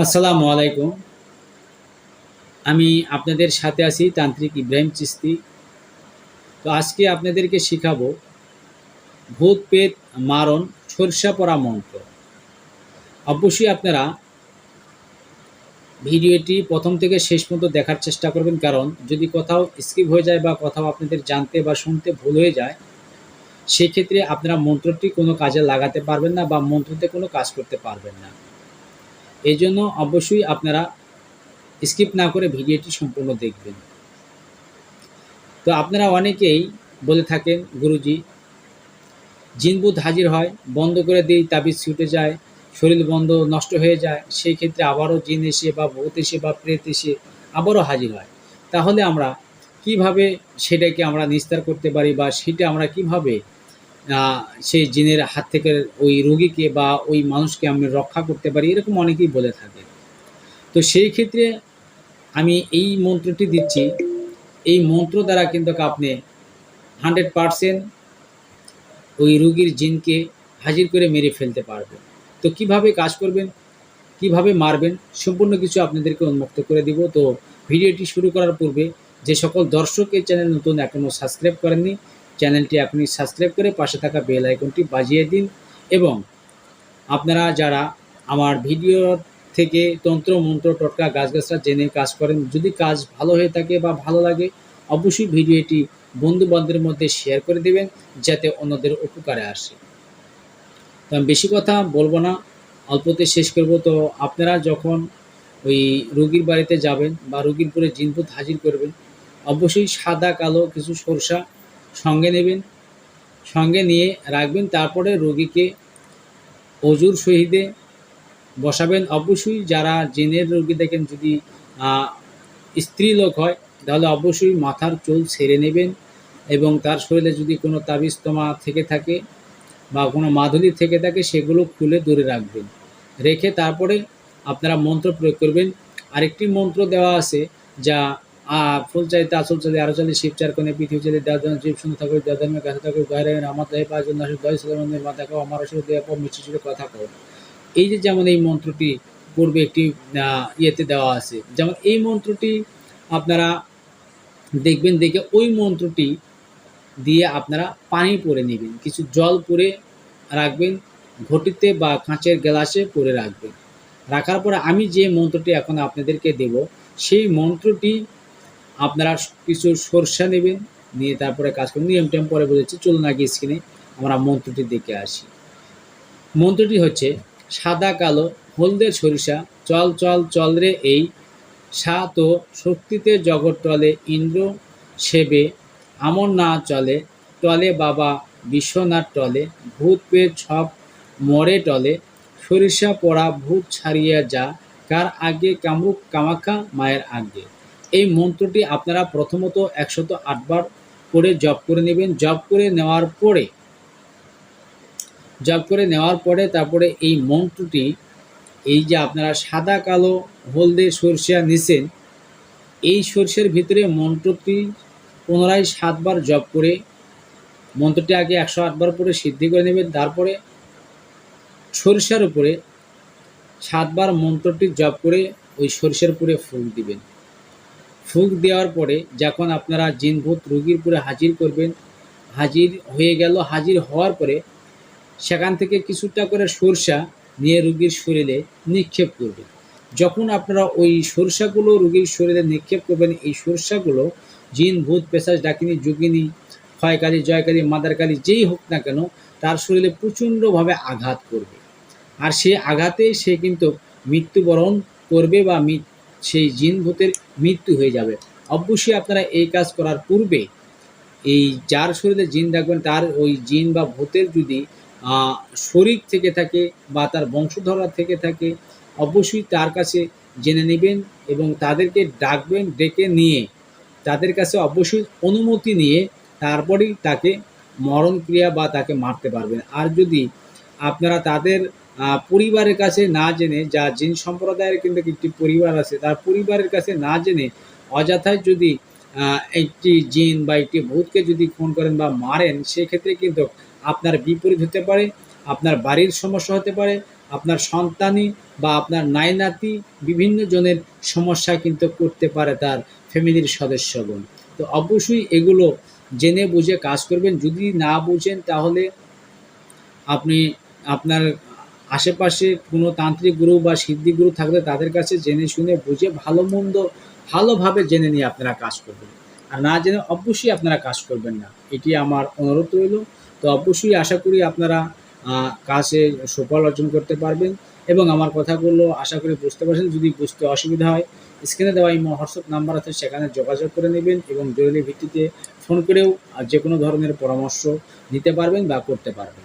আসসালামু আলাইকুম। আমি আপনাদের সাথে আছি তান্ত্রিক ইব্রাহিম চিস্তি। তো আজকে আপনাদেরকে শেখাবো ভূত পেত মারণ, সরষা পড়া মন্ত্র। অবশ্যই আপনারা ভিডিওটি প্রথম থেকে শেষ পর্যন্ত দেখার চেষ্টা করবেন, কারণ যদি কোথাও স্কিপ হয়ে যায় বা কোথাও আপনাদের জানতে বা শুনতে ভুল হয়ে যায়, সেক্ষেত্রে আপনারা মন্ত্রটি কোনো কাজে লাগাতে পারবেন না বা মন্ত্রতে কোনো কাজ করতে পারবেন না। এই জন্য অবশ্যই আপনারা স্কিপ না করে ভিডিওটি সম্পূর্ণ দেখবেন। তো আপনারা অনেকেই বলে থাকেন, গুরুজি জিনবুত হাজির হয়, বন্ধ করে দিই, তাবিজ ছুটে যায়, শরীর বন্ধ, নষ্ট হয়ে যায়, সেই ক্ষেত্রে আবারও জিন এসে বা ভূত এসে বা প্রেত এসে আবারও হাজির হয়। তাহলে আমরা কীভাবে সেটাকে আমরা নিস্তার করতে পারি বা সেটা আমরা কীভাবে সেই জিনের হাত থেকে ওই রোগীকে বা ওই মানুষকে আমি রক্ষা করতে পারি, এরকম অনেকেই বলে থাকে। তো সেই ক্ষেত্রে আমি এই মন্ত্রটি দিচ্ছি। এই মন্ত্র দ্বারা কিন্তু আপনি হান্ড্রেড পারসেন্ট ওই রুগীর জিনকে হাজির করে মেরে ফেলতে পারবেন। তো কীভাবে কাজ করবেন, কীভাবে মারবেন, সম্পূর্ণ কিছু আপনাদেরকে উন্মুক্ত করে দিব। তো ভিডিওটি শুরু করার পূর্বে যে সকল দর্শক এই চ্যানেল নতুন এখনও সাবস্ক্রাইব করেননি চ্যানেলটি এখনই সাবস্ক্রাইব করে পাশে থাকা বেল আইকনটি বাজিয়ে দিন এবং আপনারা যারা আমার ভিডিও থেকে তন্ত্র মন্ত্র টটকা গাছগাছরা জেনে কাজ করেন, যদি কাজ ভালো হয়ে থাকে বা ভালো লাগে, অবশ্যই ভিডিওটি বন্ধু বান্ধবের মধ্যে শেয়ার করে দেবেন যাতে অন্যদের উপকারে আসে। তো আমি বেশি কথা বলব না, অল্পতে শেষ করব। তো আপনারা যখন ওই রোগীর বাড়িতে যাবেন বা রোগীর পরে জিনপুত হাজির করবেন, অবশ্যই সাদা, কালো কিছু সরষা সঙ্গে নেবেন, সঙ্গে নিয়ে রাখবেন, তারপরে রোগীকে অজুর সহিতে বসাবেন। অবশ্যই যারা জিনের রোগী দেখেন, যদি স্ত্রী লোক হয়, তাহলে অবশ্যই মাথার চুল ছেড়ে নেবেন এবং তার শরীরে যদি কোনো তাবিজতমা থেকে থাকে বা কোনো মাধুরী থেকে থাকে, সেগুলো খুলে দূরে রাখবেন। রেখে তারপরে আপনারা মন্ত্র প্রয়োগ করবেন। আরেকটি মন্ত্র দেওয়া আছে যা ফুল চাইতে আসল চাইতে আরও চাইতে শিব চার কোণে পৃথিবী চাইতে দাদন জীব শুনে থাকবে দাদন গাছে থাকবে গায়ে আমার দেহে পাঁচ জন আসে দশ সালের মাথা খাও আমার আসলে দেহ পর মিষ্টি চুড়ে কথা কও। এই যে যেমন এই মন্ত্রটি পূর্বে একটি ইয়েতে দেওয়া আছে, যেমন এই মন্ত্রটি আপনারা দেখবেন, দেখে ওই মন্ত্রটি দিয়ে আপনারা পানি পরে নেবেন, কিছু জল পরে রাখবেন, ঘটিতে বা কাঁচের গ্লাসে পরে রাখবেন। রাখার পরে আমি যে মন্ত্রটি এখন আপনাদেরকে দেব, সেই মন্ত্রটি আপনারা কিছু সরষা নেবেন, নিয়ে তারপরে কাজ করুন। নিয়ম টেম পরে বলেছি চলুন আগে স্ক্রিনে আমরা মন্ত্রটির দিকে আসি। মন্ত্রটি হচ্ছে, সাদা, কালো, হলদে সরিষা, চল চল চল রে এই, সাত ও শক্তিতে জগৎ টলে ইন্দ্র সেবে, আমর না চলে, টলে বাবা বিশ্বনাথ টলে, ভূত পেয়ে ছপ মরে টলে, সরিষা পড়া ভূত ছাড়িয়া যা, কার আগে কামরূপ কামাখ্যা মায়ের আগে। এই মন্ত্রটি আপনারা প্রথমত একশত আটবার করে জপ করে নেবেন। জপ করে নেওয়ার পরে, জপ করে নেওয়ার পরে তারপরে এই মন্ত্রটি, এই যে আপনারা সাদা, কালো, হলদে সরষা নিছেন এই সরষের ভিতরে মন্ত্রটি পুনরায় সাতবার জপ করে, মন্ত্রটি আগে একশো আটবার পরে সিদ্ধি করে নেবেন। তারপরে সরিষার উপরে সাতবার মন্ত্রটি জপ করে ওই সরিষার উপরে ফুল দিবেন। ফুক দেওয়ার পরে যখন আপনারা জিনভূত রুগীর পরে হাজির করবেন, হাজির হয়ে গেল, হাজির হওয়ার পরে সেখান থেকে কিছুটা করে সরষা নিয়ে রুগীর শরীরে নিক্ষেপ করবেন। যখন আপনারা ওই সরষাগুলো রুগীর শরীরে নিক্ষেপ করবেন, এই সরষাগুলো জিন ভূত পেশাজ, ডাকিনী, যোগিনী ক্ষয়কালী জয়কালী মাদারকালী যেই হোক না কেন, তার শরীরে প্রচণ্ডভাবে আঘাত করবে। আর সে আঘাতে সে কিন্তু মৃত্যুবরণ করবে বা সেই জিন ভূতের মৃত্যু হয়ে যাবে। অবশ্যই আপনারা এই কাজ করার পূর্বে এই যার শরীরে জিন রাখবেন তার ওই জিন বা ভূতের যদি শরীর থেকে থাকে বা তার বংশধরা থেকে থাকে, অবশ্যই তার কাছে জেনে নেবেন এবং তাদেরকে ডাকবেন, ডেকে নিয়ে তাদের কাছে অবশ্যই অনুমতি নিয়ে তারপরেই তাকে মরণ ক্রিয়া বা তাকে মারতে পারবেন। আর যদি আপনারা তাদের পরিবারের কাছে না জেনে, যা জিন সম্প্রদায়ের কিন্তু একটি পরিবার আছে, তার পরিবারের কাছে না জেনে অযথায় যদি একটি জিন বা একটি ভূতকে যদি খুন করেন বা মারেন, সেক্ষেত্রে কিন্তু আপনার বিপরীত হতে পারে, আপনার বাড়ির সমস্যা হতে পারে, আপনার সন্তানই বা আপনার নাইনাতি বিভিন্ন জনের সমস্যা কিন্তু করতে পারে তার ফ্যামিলির সদস্যগণ। তো অবশ্যই এগুলো জেনে বুঝে কাজ করবেন। যদি না বুঝেন তাহলে আপনি আপনার আশেপাশে কোনো তান্ত্রিক গুরু বা সিদ্ধি গুরু থাকলে তাদের কাছে জেনে শুনে বুঝে ভালো মন্দ ভালোভাবে জেনে নিয়ে আপনারা কাজ করবেন। আর না জেনে অবশ্যই আপনারা কাজ করবেন না। এটি আমার অনুরোধ রইল। তো অবশ্যই আশা করি আপনারা কাজে সুফল অর্জন করতে পারবেন এবং আমার কথাগুলো আশা করি বুঝতে পারছেন। যদি বুঝতে অসুবিধা হয়, স্ক্রিনে দেওয়া এই হোয়াটসঅ্যাপ নাম্বার আছে, সেখানে যোগাযোগ করে নেবেন এবং জরুরি ভিত্তিতে ফোন করেও যে কোনো ধরনের পরামর্শ নিতে পারবেন বা করতে পারবেন।